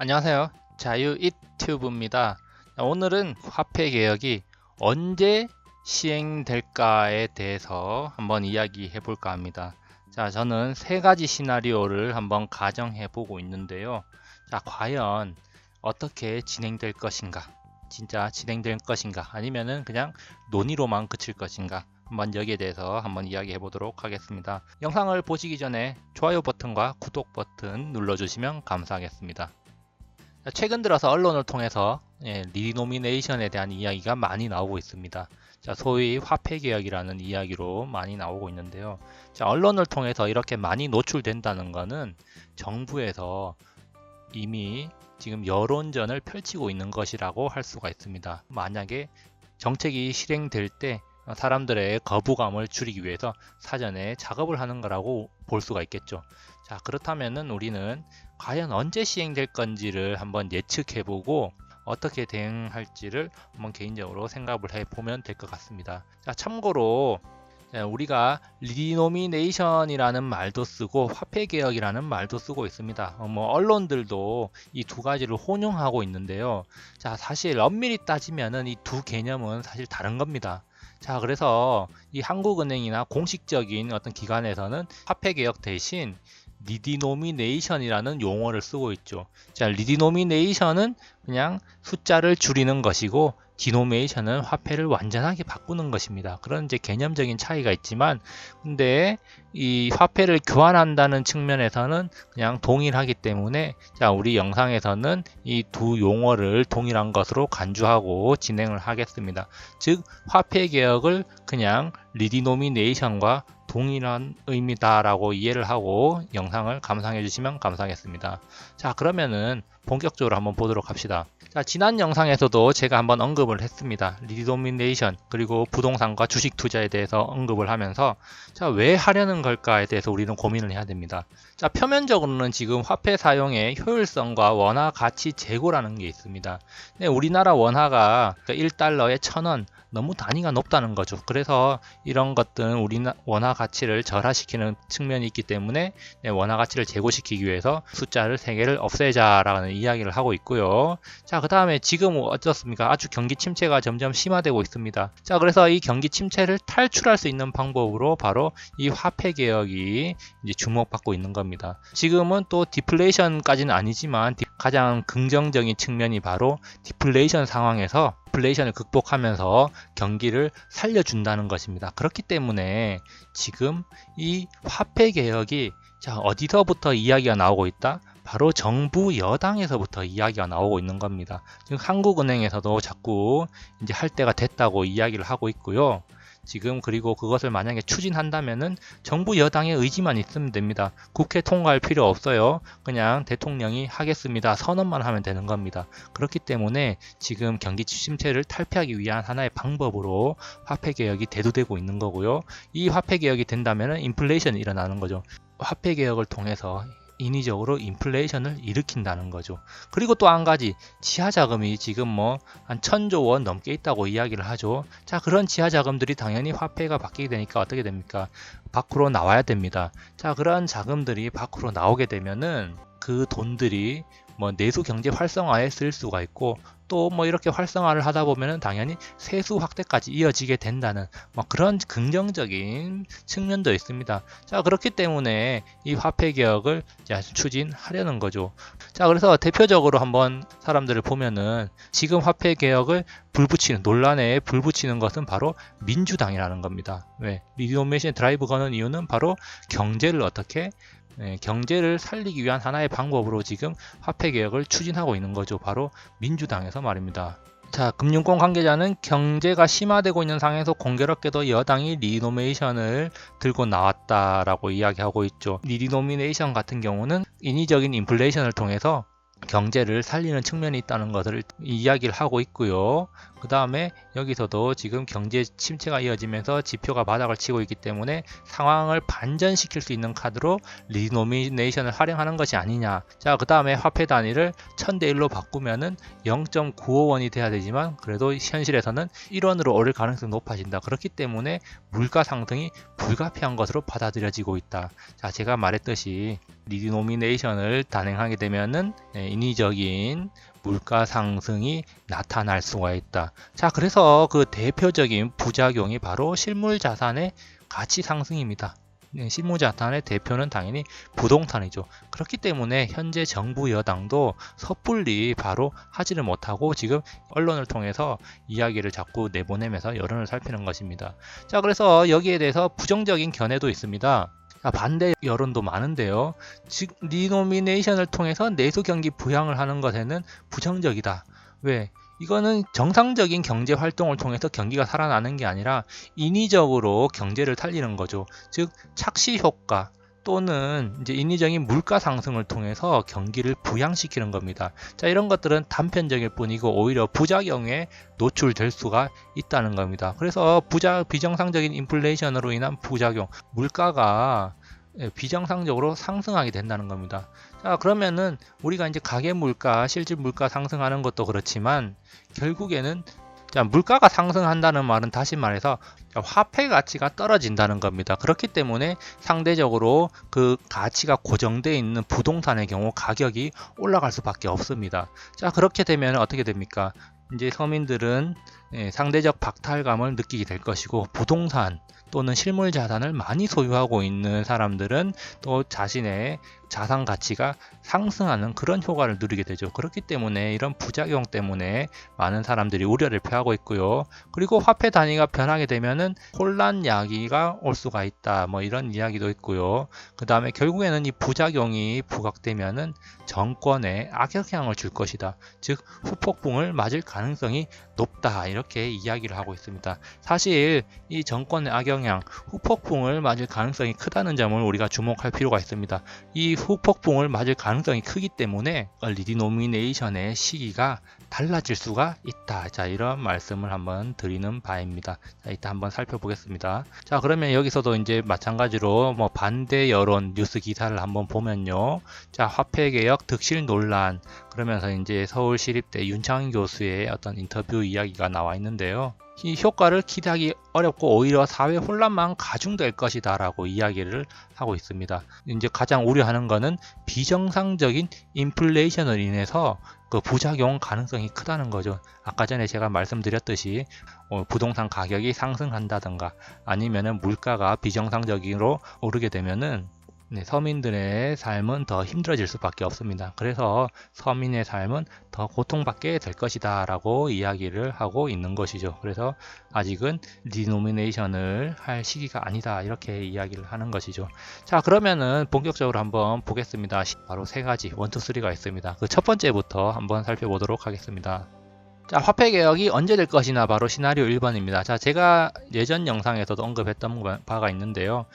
안녕하세요. 자유 이튜브입니다. 자, 오늘은 화폐 개혁이 언제 시행될까에 대해서 한번 이야기해 볼까 합니다. 자, 저는 세 가지 시나리오를 한번 가정해 보고 있는데요. 자, 과연 어떻게 진행될 것인가? 진짜 진행될 것인가? 아니면은 그냥 논의로만 그칠 것인가? 한번 여기에 대해서 한번 이야기해 보도록 하겠습니다. 영상을 보시기 전에 좋아요 버튼과 구독 버튼 눌러주시면 감사하겠습니다. 자, 최근 들어서 언론을 통해서 예, 리노미네이션에 대한 이야기가 많이 나오고 있습니다. 자, 소위 화폐 개혁이라는 이야기로 많이 나오고 있는데요. 자, 언론을 통해서 이렇게 많이 노출된다는 것은 정부에서 이미 지금 여론전을 펼치고 있는 것이라고 할 수가 있습니다. 만약에 정책이 실행될 때 사람들의 거부감을 줄이기 위해서 사전에 작업을 하는 거라고 볼 수가 있겠죠. 자, 그렇다면은 우리는 과연 언제 시행될 건지를 한번 예측해 보고 어떻게 대응할지를 한번 개인적으로 생각을 해 보면 될 것 같습니다. 자, 참고로 자, 우리가 리노미네이션이라는 말도 쓰고 화폐 개혁이라는 말도 쓰고 있습니다. 어, 뭐 언론들도 이 두 가지를 혼용하고 있는데요. 자, 사실 엄밀히 따지면은 이 두 개념은 사실 다른 겁니다. 자, 그래서 이 한국은행이나 공식적인 어떤 기관에서는 화폐 개혁 대신 리디노미네이션이라는 용어를 쓰고 있죠. 자, 리디노미네이션은 그냥 숫자를 줄이는 것이고 디노메이션은 화폐를 완전하게 바꾸는 것입니다. 그런 이제 개념적인 차이가 있지만 근데 이 화폐를 교환한다는 측면에서는 그냥 동일하기 때문에 자, 우리 영상에서는 이 두 용어를 동일한 것으로 간주하고 진행을 하겠습니다. 즉 화폐 개혁을 그냥 리디노미네이션과 동일한 의미다라고 이해를 하고 영상을 감상해 주시면 감사하겠습니다. 자, 그러면은 본격적으로 한번 보도록 합시다. 자, 지난 영상에서도 제가 한번 언급을 했습니다. 리도미네이션 그리고 부동산과 주식 투자에 대해서 언급을 하면서 자, 왜 하려는 걸까에 대해서 우리는 고민을 해야 됩니다. 자, 표면적으로는 지금 화폐 사용의 효율성과 원화 가치 재고라는 게 있습니다. 근데 우리나라 원화가 1달러에 1000원 너무 단위가 높다는 거죠. 그래서 이런 것들은 우리 원화 가치 를 절하시키는 측면이 있기 때문에 원화 가치를 제고시키기 위해서 숫자를 3개를 없애자라는 이야기를 하고 있고요. 자, 그 다음에 지금 어떻습니까? 아주 경기 침체가 점점 심화되고 있습니다. 자, 그래서 이 경기 침체를 탈출할 수 있는 방법으로 바로 이 화폐 개혁이 이제 주목받고 있는 겁니다. 지금은 또 디플레이션까지는 아니지만 가장 긍정적인 측면이 바로 디플레이션 상황에서 인플레이션을 극복하면서 경기를 살려준다는 것입니다. 그렇기 때문에 지금 이 화폐 개혁이 자 어디서부터 이야기가 나오고 있다? 바로 정부 여당에서부터 이야기가 나오고 있는 겁니다. 지금 한국은행에서도 자꾸 이제 할 때가 됐다고 이야기를 하고 있고요. 지금 그리고 그것을 만약에 추진한다면은 정부 여당의 의지만 있으면 됩니다. 국회 통과할 필요 없어요. 그냥 대통령이 하겠습니다. 선언만 하면 되는 겁니다. 그렇기 때문에 지금 경기 침체를 탈피하기 위한 하나의 방법으로 화폐 개혁이 대두되고 있는 거고요. 이 화폐 개혁이 된다면은 인플레이션이 일어나는 거죠. 화폐 개혁을 통해서 인위적으로 인플레이션을 일으킨다는 거죠. 그리고 또 한 가지 지하 자금이 지금 뭐 한 천조 원 넘게 있다고 이야기를 하죠. 자 그런 지하 자금들이 당연히 화폐가 바뀌게 되니까 어떻게 됩니까? 밖으로 나와야 됩니다. 자 그런 자금들이 밖으로 나오게 되면은 그 돈들이 뭐 내수 경제 활성화에 쓸 수가 있고 또 뭐 이렇게 활성화를 하다 보면은 당연히 세수 확대까지 이어지게 된다는 뭐 그런 긍정적인 측면도 있습니다. 자 그렇기 때문에 이 화폐 개혁을 추진하려는 거죠. 자 그래서 대표적으로 한번 사람들을 보면은 지금 화폐 개혁을 불붙이는 논란에 불붙이는 것은 바로 민주당이라는 겁니다. 왜 리노메이션 드라이브 거는 이유는 바로 경제를 어떻게 네, 경제를 살리기 위한 하나의 방법으로 지금 화폐 개혁을 추진하고 있는 거죠. 바로 민주당에서 말입니다. 자, 금융권 관계자는 경제가 심화되고 있는 상황에서 공교롭게도 여당이 리노메이션을 들고 나왔다라고 이야기하고 있죠. 리노미네이션 같은 경우는 인위적인 인플레이션을 통해서 경제를 살리는 측면이 있다는 것을 이야기를 하고 있고요. 그 다음에 여기서도 지금 경제 침체가 이어지면서 지표가 바닥을 치고 있기 때문에 상황을 반전시킬 수 있는 카드로 리노미네이션을 활용하는 것이 아니냐. 자, 그 다음에 화폐 단위를 1000대1로 바꾸면은 0.951이 돼야 되지만 그래도 현실에서는 1원으로 오를 가능성이 높아진다. 그렇기 때문에 물가 상승이 불가피한 것으로 받아들여지고 있다. 자, 제가 말했듯이 리노미네이션을 단행하게 되면은 예, 인위적인 물가 상승이 나타날 수가 있다. 자, 그래서 그 대표적인 부작용이 바로 실물 자산의 가치 상승입니다. 네, 실물 자산의 대표는 당연히 부동산이죠. 그렇기 때문에 현재 정부 여당도 섣불리 바로 하지를 못하고 지금 언론을 통해서 이야기를 자꾸 내보내면서 여론을 살피는 것입니다. 자, 그래서 여기에 대해서 부정적인 견해도 있습니다. 자, 반대 여론도 많은데요. 즉 리노미네이션을 통해서 내수 경기 부양을 하는 것에는 부정적이다. 왜? 이거는 정상적인 경제 활동을 통해서 경기가 살아나는 게 아니라 인위적으로 경제를 살리는 거죠. 즉 착시 효과 또는 이제 인위적인 물가 상승을 통해서 경기를 부양시키는 겁니다. 자, 이런 것들은 단편적일 뿐이고 오히려 부작용에 노출될 수가 있다는 겁니다. 그래서 부자 비정상적인 인플레이션으로 인한 부작용, 물가가 예, 비정상적으로 상승하게 된다는 겁니다. 자, 그러면은 우리가 이제 가계 물가, 실질 물가 상승하는 것도 그렇지만 결국에는 자, 물가가 상승한다는 말은 다시 말해서 화폐 가치가 떨어진다는 겁니다. 그렇기 때문에 상대적으로 그 가치가 고정되어 있는 부동산의 경우 가격이 올라갈 수밖에 없습니다. 자, 그렇게 되면 어떻게 됩니까? 이제 서민들은 예, 상대적 박탈감을 느끼게 될 것이고 부동산 또는 실물 자산을 많이 소유하고 있는 사람들은 또 자신의 자산 가치가 상승하는 그런 효과를 누리게 되죠. 그렇기 때문에 이런 부작용 때문에 많은 사람들이 우려를 표하고 있고요. 그리고 화폐 단위가 변하게 되면은 혼란 야기가 올 수가 있다. 뭐 이런 이야기도 있고요. 그 다음에 결국에는 이 부작용이 부각되면은 정권에 악영향을 줄 것이다. 즉 후폭풍을 맞을 가능성이 높다. 이렇게 이야기를 하고 있습니다. 사실 이 정권의 악영향, 후폭풍을 맞을 가능성이 크다는 점을 우리가 주목할 필요가 있습니다. 이 후폭풍을 맞을 가능성이 크기 때문에 리디노미네이션의 시기가 달라질 수가 있다. 자, 이런 말씀을 한번 드리는 바입니다. 자, 이따 한번 살펴보겠습니다. 자, 그러면 여기서도 이제 마찬가지로 뭐 반대 여론 뉴스 기사를 한번 보면요. 자, 화폐 개혁 득실 논란 그러면서 이제 서울시립대 윤창인 교수의 어떤 인터뷰 이야기가 나와 있는데요. 이 효과를 기대하기 어렵고 오히려 사회 혼란만 가중될 것이다 라고 이야기를 하고 있습니다. 이제 가장 우려하는 것은 비정상적인 인플레이션으로 인해서 그 부작용 가능성이 크다는 거죠. 아까 전에 제가 말씀드렸듯이 어, 부동산 가격이 상승한다든가 아니면은 물가가 비정상적으로 오르게 되면은 네, 서민들의 삶은 더 힘들어질 수밖에 없습니다. 그래서 서민의 삶은 더 고통받게 될 것이다 라고 이야기를 하고 있는 것이죠. 그래서 아직은 리노미네이션을 할 시기가 아니다 이렇게 이야기를 하는 것이죠. 자 그러면은 본격적으로 한번 보겠습니다. 바로 세 가지 원투 쓰리가 있습니다. 그 첫 번째부터 한번 살펴보도록 하겠습니다. 자, 화폐 개혁이 언제 될 것이나 바로 시나리오 1번입니다. 자, 제가 예전 영상에서도 언급했던 바가 있는데요.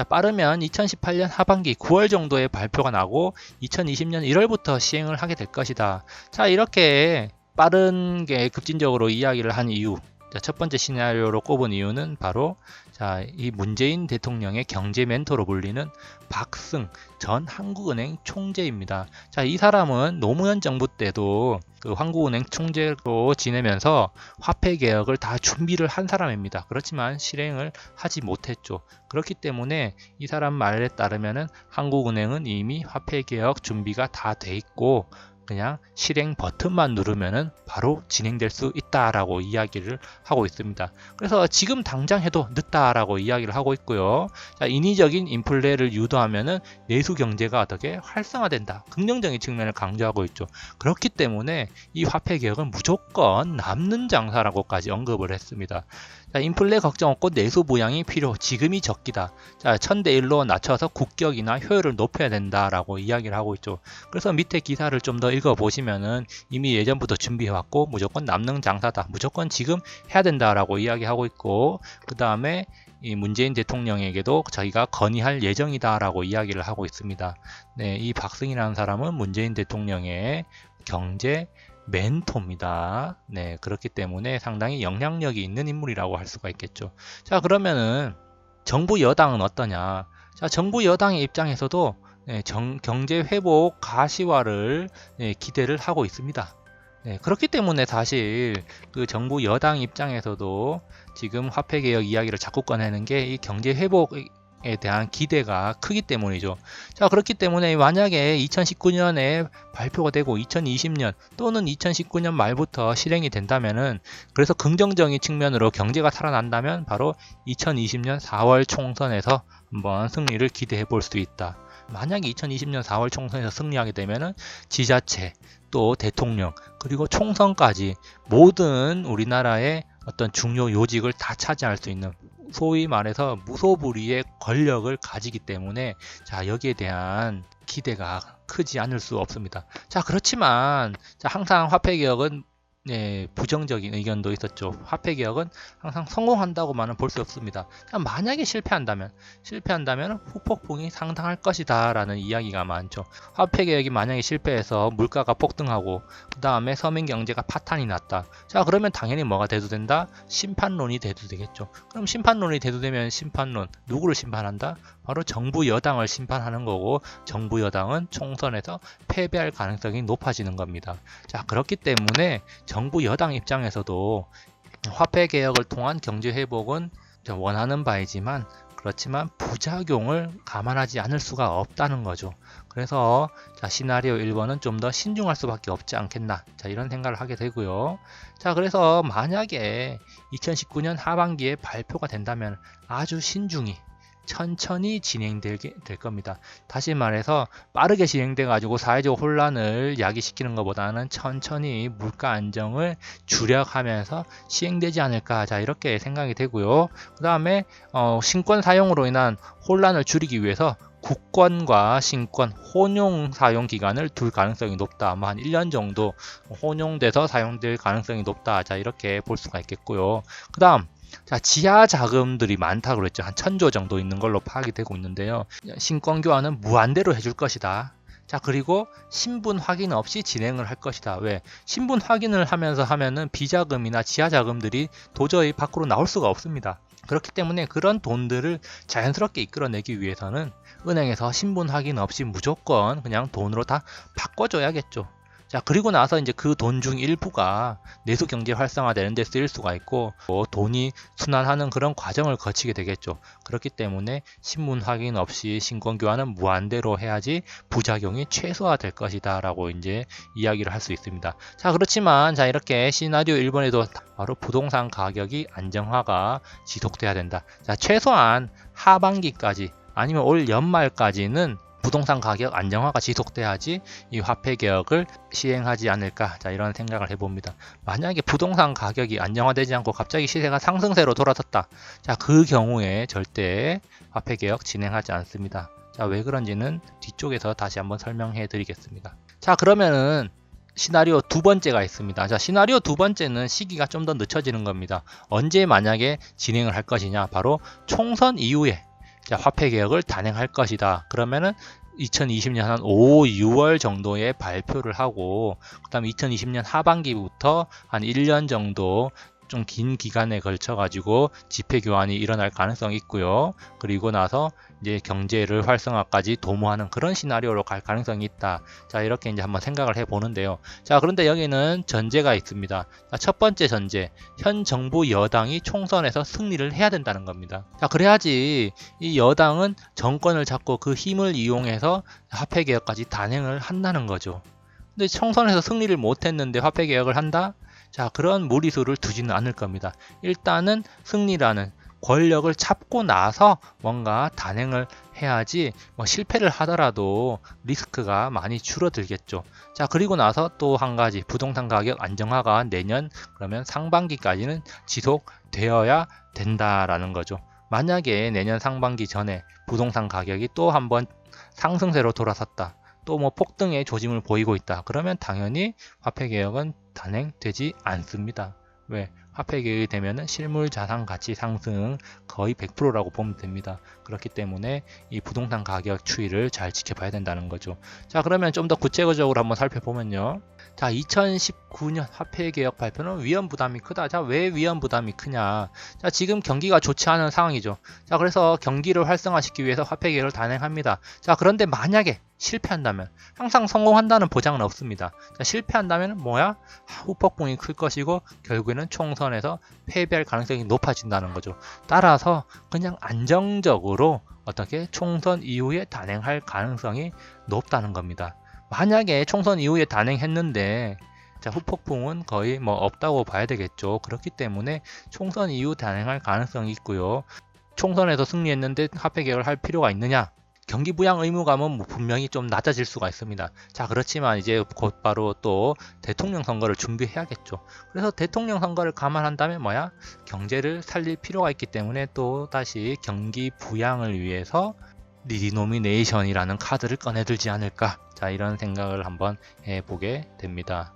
자, 빠르면 2018년 하반기 9월 정도에 발표가 나고 2020년 1월부터 시행을 하게 될 것이다. 자, 이렇게 빠른 게 급진적으로 이야기를 한 이유. 자, 첫 번째 시나리오로 꼽은 이유는 바로 자, 이 문재인 대통령의 경제 멘토로 불리는 박승 전 한국은행 총재입니다. 자, 이 사람은 노무현 정부 때도 그 한국은행 총재로 지내면서 화폐 개혁을 다 준비를 한 사람입니다. 그렇지만 실행을 하지 못했죠. 그렇기 때문에 이 사람 말에 따르면은 한국은행은 이미 화폐 개혁 준비가 다 돼 있고 그냥 실행 버튼만 누르면은 바로 진행될 수 있다라고 이야기를 하고 있습니다. 그래서 지금 당장 해도 늦다라고 이야기를 하고 있고요. 자, 인위적인 인플레를 유도하면은 내수 경제가 어떻게 활성화된다. 긍정적인 측면을 강조하고 있죠. 그렇기 때문에 이 화폐 개혁은 무조건 남는 장사라고까지 언급을 했습니다. 자, 인플레 걱정 없고 내수 부양이 필요. 지금이 적기다. 자, 1000대1로 낮춰서 국격이나 효율을 높여야 된다라고 이야기를 하고 있죠. 그래서 밑에 기사를 좀 더 읽어 보시면은 이미 예전부터 준비해 왔고 무조건 남는 장사다. 무조건 지금 해야 된다라고 이야기하고 있고 그 다음에 이 문재인 대통령에게도 자기가 건의할 예정이다라고 이야기를 하고 있습니다. 네, 이 박승이라는 사람은 문재인 대통령의 경제 멘토입니다. 네, 그렇기 때문에 상당히 영향력이 있는 인물이라고 할 수가 있겠죠. 자, 그러면은 정부 여당은 어떠냐? 자, 정부 여당의 입장에서도 네, 정- 경제 회복 가시화를 네, 기대를 하고 있습니다. 네, 그렇기 때문에 사실 그 정부 여당 입장에서도 지금 화폐 개혁 이야기를 자꾸 꺼내는 게 이 경제 회복 에 대한 기대가 크기 때문이죠. 자, 그렇기 때문에 만약에 2019년에 발표가 되고 2020년 또는 2019년 말부터 실행이 된다면은 그래서 긍정적인 측면으로 경제가 살아난다면 바로 2020년 4월 총선에서 한번 승리를 기대해 볼 수 있다. 만약에 2020년 4월 총선에서 승리하게 되면은 지자체 또 대통령 그리고 총선까지 모든 우리나라의 어떤 중요 요직을 다 차지할 수 있는 소위 말해서 무소불위의 권력을 가지기 때문에 자 여기에 대한 기대가 크지 않을 수 없습니다. 자 그렇지만 자, 항상 화폐 개혁은 네, 부정적인 의견도 있었죠. 화폐 개혁은 항상 성공한다고만은 볼 수 없습니다. 자, 만약에 실패한다면 실패한다면 후폭풍이 상당할 것이다라는 이야기가 많죠. 화폐 개혁이 만약에 실패해서 물가가 폭등하고 그 다음에 서민 경제가 파탄이 났다. 자 그러면 당연히 뭐가 대두된다? 심판론이 대두되겠죠. 그럼 심판론이 대두되면 심판론 누구를 심판한다? 바로 정부 여당을 심판하는 거고 정부 여당은 총선에서 패배할 가능성이 높아지는 겁니다. 자 그렇기 때문에 정부 여당 입장에서도 화폐 개혁을 통한 경제 회복은 원하는 바이지만 그렇지만 부작용을 감안하지 않을 수가 없다는 거죠. 그래서 자, 시나리오 1번은 좀 더 신중할 수밖에 없지 않겠나. 자, 이런 생각을 하게 되고요. 자, 그래서 만약에 2019년 하반기에 발표가 된다면 아주 신중히 천천히 진행될 될 겁니다. 다시 말해서 빠르게 진행돼 가지고 사회적 혼란을 야기시키는 것보다는 천천히 물가 안정을 주력하면서 시행되지 않을까 자 이렇게 생각이 되고요. 그 다음에 어, 신권 사용으로 인한 혼란을 줄이기 위해서 국권과 신권 혼용 사용 기간을 둘 가능성이 높다. 아마 한 1년 정도 혼용돼서 사용될 가능성이 높다. 자 이렇게 볼 수가 있겠고요. 그 다음 자, 지하 자금들이 많다고 그랬죠. 한 천조 정도 있는 걸로 파악이 되고 있는데요. 신권 교환은 무한대로 해줄 것이다. 자, 그리고 신분 확인 없이 진행을 할 것이다. 왜? 신분 확인을 하면서 하면은 비자금이나 지하 자금들이 도저히 밖으로 나올 수가 없습니다. 그렇기 때문에 그런 돈들을 자연스럽게 이끌어내기 위해서는 은행에서 신분 확인 없이 무조건 그냥 돈으로 다 바꿔줘야겠죠. 자 그리고 나서 이제 그 돈 중 일부가 내수 경제 활성화 되는 데 쓰일 수가 있고 뭐 돈이 순환하는 그런 과정을 거치게 되겠죠. 그렇기 때문에 신문 확인 없이 신권 교환은 무한대로 해야지 부작용이 최소화될 것이다라고 이제 이야기를 할 수 있습니다. 자 그렇지만 자 이렇게 시나리오 1번에도 바로 부동산 가격이 안정화가 지속돼야 된다. 자 최소한 하반기까지 아니면 올 연말까지는 부동산 가격 안정화가 지속돼야지 이 화폐 개혁을 시행하지 않을까 자 이런 생각을 해봅니다. 만약에 부동산 가격이 안정화되지 않고 갑자기 시세가 상승세로 돌아섰다. 자 그 경우에 절대 화폐 개혁 진행하지 않습니다. 자 왜 그런지는 뒤쪽에서 다시 한번 설명해 드리겠습니다. 자 그러면은 시나리오 두 번째가 있습니다. 자, 시나리오 두 번째는 시기가 좀 더 늦춰지는 겁니다. 언제 만약에 진행을 할 것이냐? 바로 총선 이후에 자, 화폐 개혁을 단행할 것이다. 그러면은 2020년 한 5, 6월 정도에 발표를 하고 그다음에 2020년 하반기부터 한 1년 정도 좀 긴 기간에 걸쳐 가지고 지폐 교환이 일어날 가능성이 있고요. 그리고 나서 이제 경제를 활성화까지 도모하는 그런 시나리오로 갈 가능성이 있다. 자, 이렇게 이제 한번 생각을 해 보는데요. 자, 그런데 여기는 전제가 있습니다. 자, 첫 번째 전제. 현 정부 여당이 총선에서 승리를 해야 된다는 겁니다. 자, 그래야지 이 여당은 정권을 잡고 그 힘을 이용해서 화폐 개혁까지 단행을 한다는 거죠. 근데 총선에서 승리를 못 했는데 화폐 개혁을 한다? 자, 그런 무리수를 두지는 않을 겁니다. 일단은 승리라는 권력을 잡고 나서 뭔가 단행을 해야지 뭐 실패를 하더라도 리스크가 많이 줄어들겠죠. 자, 그리고 나서 또 한 가지 부동산 가격 안정화가 내년 그러면 상반기까지는 지속되어야 된다라는 거죠. 만약에 내년 상반기 전에 부동산 가격이 또 한번 상승세로 돌아섰다. 또 뭐 폭등의 조짐을 보이고 있다. 그러면 당연히 화폐 개혁은 단행되지 않습니다. 왜 화폐 개혁이 되면은 실물 자산 가치 상승 거의 100%라고 보면 됩니다. 그렇기 때문에 이 부동산 가격 추이를 잘 지켜봐야 된다는 거죠. 자, 그러면 좀 더 구체적으로 한번 살펴보면요. 자, 2019년 화폐 개혁 발표는 위험 부담이 크다. 자, 왜 위험 부담이 크냐? 자, 지금 경기가 좋지 않은 상황이죠. 자, 그래서 경기를 활성화시키기 위해서 화폐 개혁을 단행합니다. 자, 그런데 만약에 실패한다면 항상 성공한다는 보장은 없습니다. 자, 실패한다면 뭐야? 후폭풍이 클 것이고 결국에는 총선에서 패배할 가능성이 높아진다는 거죠. 따라서 그냥 안정적으로 어떻게 총선 이후에 단행할 가능성이 높다는 겁니다. 만약에 총선 이후에 단행했는데 자, 후폭풍은 거의 뭐 없다고 봐야 되겠죠. 그렇기 때문에 총선 이후 단행할 가능성이 있고요. 총선에서 승리했는데 화폐 개혁을 할 필요가 있느냐? 경기 부양 의무감은 뭐 분명히 좀 낮아질 수가 있습니다. 자, 그렇지만 이제 곧바로 또 대통령 선거를 준비해야겠죠. 그래서 대통령 선거를 감안한다면 뭐야? 경제를 살릴 필요가 있기 때문에 또 다시 경기 부양을 위해서 리디노미네이션이라는 카드를 꺼내들지 않을까. 자, 이런 생각을 한번 해보게 됩니다.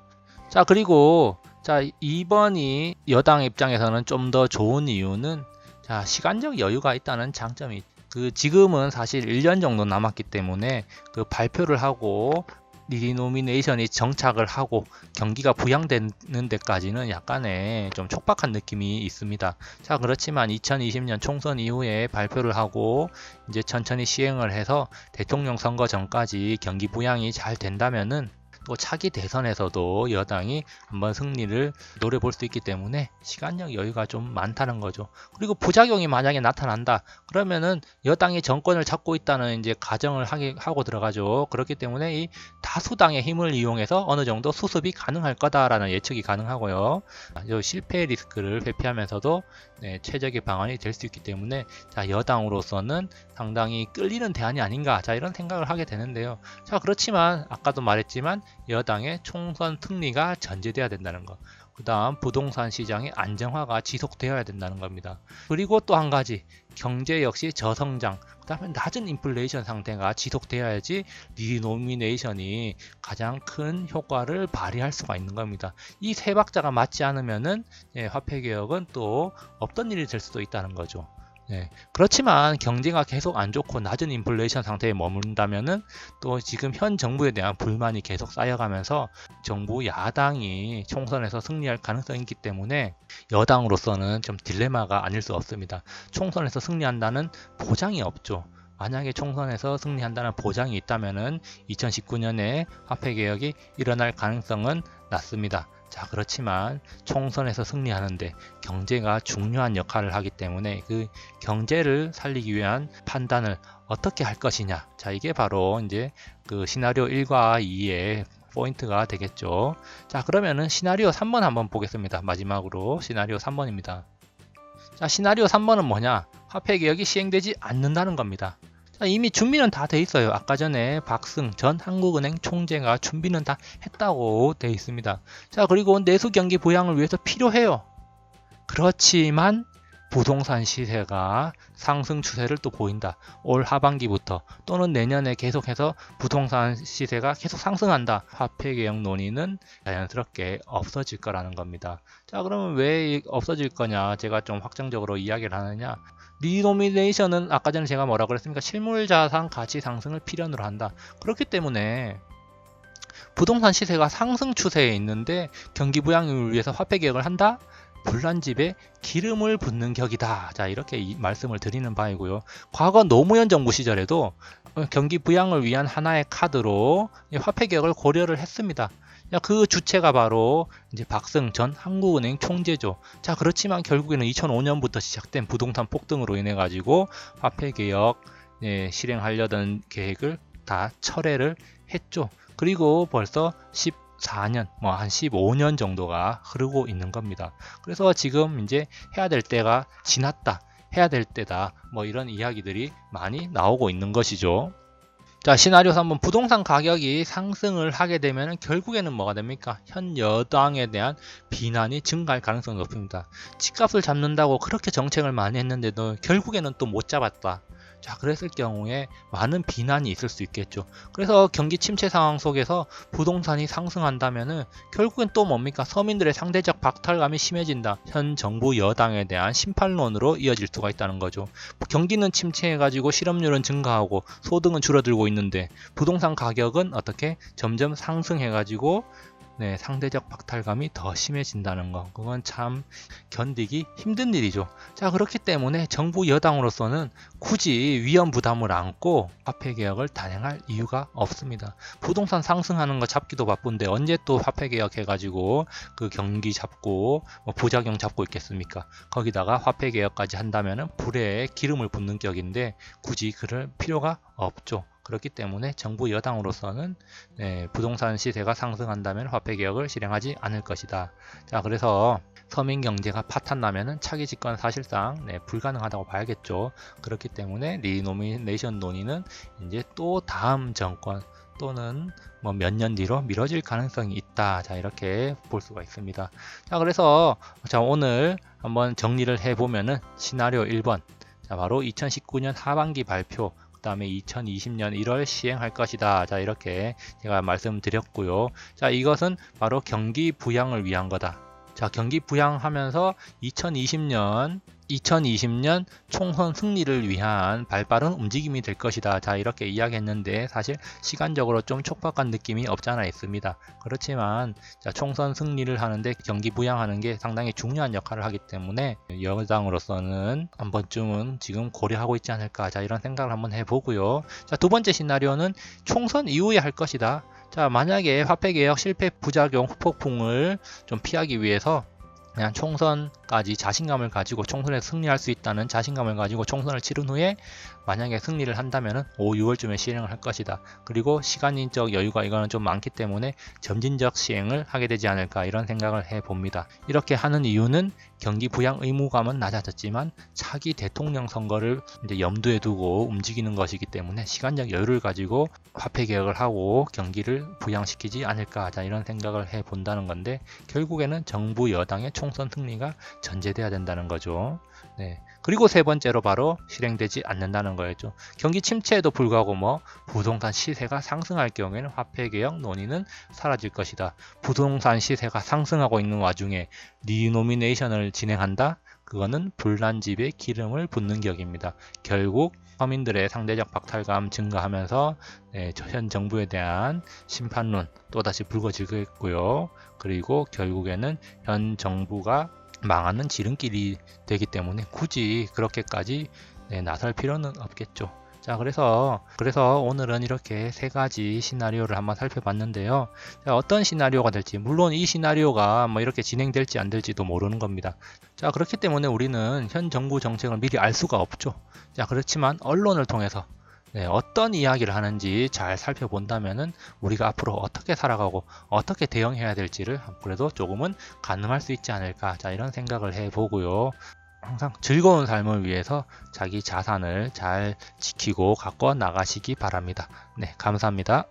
자, 그리고 자, 이번이 여당 입장에서는 좀 더 좋은 이유는 자, 시간적 여유가 있다는 장점이 그 지금은 사실 1년 정도 남았기 때문에 그 발표를 하고 리노미네이션이 정착을 하고 경기가 부양되는 데까지는 약간의 좀 촉박한 느낌이 있습니다. 자 그렇지만 2020년 총선 이후에 발표를 하고 이제 천천히 시행을 해서 대통령 선거 전까지 경기 부양이 잘 된다면은 또 차기 대선에서도 여당이 한번 승리를 노려볼 수 있기 때문에 시간적 여유가 좀 많다는 거죠. 그리고 부작용이 만약에 나타난다 그러면은 여당이 정권을 잡고 있다는 이제 가정을 하기, 하고 들어가죠. 그렇기 때문에 이 다수당의 힘을 이용해서 어느 정도 수습이 가능할 거다라는 예측이 가능하고요. 이 실패 리스크를 회피하면서도 네, 최적의 방안이 될 수 있기 때문에 자 여당으로서는 상당히 끌리는 대안이 아닌가 자 이런 생각을 하게 되는데요. 자 그렇지만 아까도 말했지만 여당의 총선 승리가 전제돼야 된다는 것. 그 다음 부동산 시장의 안정화가 지속되어야 된다는 겁니다. 그리고 또 한 가지 경제 역시 저성장 그 다음에 낮은 인플레이션 상태가 지속되어야지 리노미네이션이 가장 큰 효과를 발휘할 수가 있는 겁니다. 이 세 박자가 맞지 않으면은 예, 화폐 개혁은 또 없던 일이 될 수도 있다는 거죠. 네. 그렇지만 경제가 계속 안 좋고 낮은 인플레이션 상태에 머문다면은 또 지금 현 정부에 대한 불만이 계속 쌓여가면서 정부 야당이 총선에서 승리할 가능성이 있기 때문에 여당으로서는 좀 딜레마가 아닐 수 없습니다. 총선에서 승리한다는 보장이 없죠. 만약에 총선에서 승리한다는 보장이 있다면은 2019년에 화폐 개혁이 일어날 가능성은 낮습니다. 자, 그렇지만 총선에서 승리하는데 경제가 중요한 역할을 하기 때문에 그 경제를 살리기 위한 판단을 어떻게 할 것이냐. 자, 이게 바로 이제 그 시나리오 1과 2의 포인트가 되겠죠. 자, 그러면은 시나리오 3번 한번 보겠습니다. 마지막으로 시나리오 3번입니다. 자, 시나리오 3번은 뭐냐? 화폐 개혁이 시행되지 않는다는 겁니다. 자, 이미 준비는 다 돼 있어요. 아까 전에 박승 전 한국은행 총재가 준비는 다 했다고 돼 있습니다. 자, 그리고 내수 경기 부양을 위해서 필요해요. 그렇지만 부동산 시세가 상승 추세를 또 보인다. 올 하반기부터 또는 내년에 계속해서 부동산 시세가 계속 상승한다. 화폐 개혁 논의는 자연스럽게 없어질 거라는 겁니다. 자, 그러면 왜 없어질 거냐? 제가 좀 확정적으로 이야기를 하느냐? 리노미네이션은 아까 전에 제가 뭐라 그랬습니까? 실물 자산 가치 상승을 필연으로 한다. 그렇기 때문에 부동산 시세가 상승 추세에 있는데 경기 부양을 위해서 화폐 개혁을 한다? 불난 집에 기름을 붓는 격이다. 자, 이렇게 말씀을 드리는 바이고요. 과거 노무현 정부 시절에도 경기 부양을 위한 하나의 카드로 화폐 개혁을 고려를 했습니다. 그 주체가 바로 이제 박승 전 한국은행 총재죠. 자, 그렇지만 결국에는 2005년부터 시작된 부동산 폭등으로 인해 가지고 화폐 개혁 예, 실행하려던 계획을 다 철회를 했죠. 그리고 벌써 14년, 뭐 한 15년 정도가 흐르고 있는 겁니다. 그래서 지금 이제 해야 될 때가 지났다. 해야 될 때다. 뭐 이런 이야기들이 많이 나오고 있는 것이죠. 자, 시나리오 3번 부동산 가격이 상승을 하게 되면 결국에는 뭐가 됩니까? 현 여당에 대한 비난이 증가할 가능성이 높습니다. 집값을 잡는다고 그렇게 정책을 많이 했는데도 결국에는 또 못 잡았다. 자, 그랬을 경우에 많은 비난이 있을 수 있겠죠. 그래서 경기 침체 상황 속에서 부동산이 상승한다면은 결국엔 또 뭡니까? 서민들의 상대적 박탈감이 심해진다. 현 정부 여당에 대한 심판론으로 이어질 수가 있다는 거죠. 경기는 침체해가지고 실업률은 증가하고 소득은 줄어들고 있는데 부동산 가격은 어떻게 점점 상승해가지고 네, 상대적 박탈감이 더 심해진다는 거. 그건 참 견디기 힘든 일이죠. 자, 그렇기 때문에 정부 여당으로서는 굳이 위험 부담을 안고 화폐 개혁을 단행할 이유가 없습니다. 부동산 상승하는 거 잡기도 바쁜데 언제 또 화폐 개혁 해가지고 그 경기 잡고 뭐 부작용 잡고 있겠습니까? 거기다가 화폐 개혁까지 한다면은 불에 기름을 붓는 격인데 굳이 그럴 필요가 없죠. 그렇기 때문에 정부 여당으로서는 네, 부동산 시세가 상승한다면 화폐 개혁을 실행하지 않을 것이다. 자, 그래서 서민 경제가 파탄나면은 차기 집권 사실상 네, 불가능하다고 봐야겠죠. 그렇기 때문에 리노미네이션 논의는 이제 또 다음 정권 또는 뭐 몇 년 뒤로 미뤄질 가능성이 있다. 자, 이렇게 볼 수가 있습니다. 자, 그래서 자, 오늘 한번 정리를 해 보면은 시나리오 1번. 자, 바로 2019년 하반기 발표 그 다음에 2020년 1월 시행할 것이다. 자, 이렇게 제가 말씀드렸고요. 자, 이것은 바로 경기 부양을 위한 거다. 자, 경기 부양하면서 2020년 2020년 총선 승리를 위한 발빠른 움직임이 될 것이다. 자, 이렇게 이야기했는데 사실 시간적으로 좀 촉박한 느낌이 없잖아 있습니다. 그렇지만 자, 총선 승리를 하는데 경기 부양하는 게 상당히 중요한 역할을 하기 때문에 여당으로서는 한 번쯤은 지금 고려하고 있지 않을까. 자, 이런 생각을 한번 해보고요. 자, 두 번째 시나리오는 총선 이후에 할 것이다. 자, 만약에 화폐 개혁 실패 부작용 후폭풍을 좀 피하기 위해서 그냥 총선까지 자신감을 가지고 총선에 승리할 수 있다는 자신감을 가지고 총선을 치른 후에 만약에 승리를 한다면 5, 6월쯤에 시행을 할 것이다. 그리고 시간적 여유가 이거는 좀 많기 때문에 점진적 시행을 하게 되지 않을까 이런 생각을 해 봅니다. 이렇게 하는 이유는 경기 부양 의무감은 낮아졌지만 차기 대통령 선거를 이제 염두에 두고 움직이는 것이기 때문에 시간적 여유를 가지고 화폐 개혁을 하고 경기를 부양시키지 않을까 자 이런 생각을 해 본다는 건데 결국에는 정부 여당의 총선 승리가 전제돼야 된다는 거죠. 네. 그리고 세 번째로 바로 실행되지 않는다는 거였죠. 경기 침체에도 불구하고 뭐 부동산 시세가 상승할 경우에는 화폐 개혁 논의는 사라질 것이다. 부동산 시세가 상승하고 있는 와중에 리노미네이션을 진행한다. 그거는 불난 집에 기름을 붓는 격입니다. 결국 서민들의 상대적 박탈감 증가하면서 네, 현 정부에 대한 심판론 또다시 불거지겠고요. 그리고 결국에는 현 정부가 망하는 지름길이 되기 때문에 굳이 그렇게까지 네, 나설 필요는 없겠죠. 자, 그래서 그래서 오늘은 이렇게 세 가지 시나리오를 한번 살펴봤는데요. 자, 어떤 시나리오가 될지 물론 이 시나리오가 뭐 이렇게 진행될지 안 될지도 모르는 겁니다. 자, 그렇기 때문에 우리는 현 정부 정책을 미리 알 수가 없죠. 자, 그렇지만 언론을 통해서 네, 어떤 이야기를 하는지 잘 살펴본다면은 우리가 앞으로 어떻게 살아가고 어떻게 대응해야 될지를 그래도 조금은 가늠할 수 있지 않을까 자 이런 생각을 해보고요. 항상 즐거운 삶을 위해서 자기 자산을 잘 지키고 가꿔 나가시기 바랍니다. 네, 감사합니다.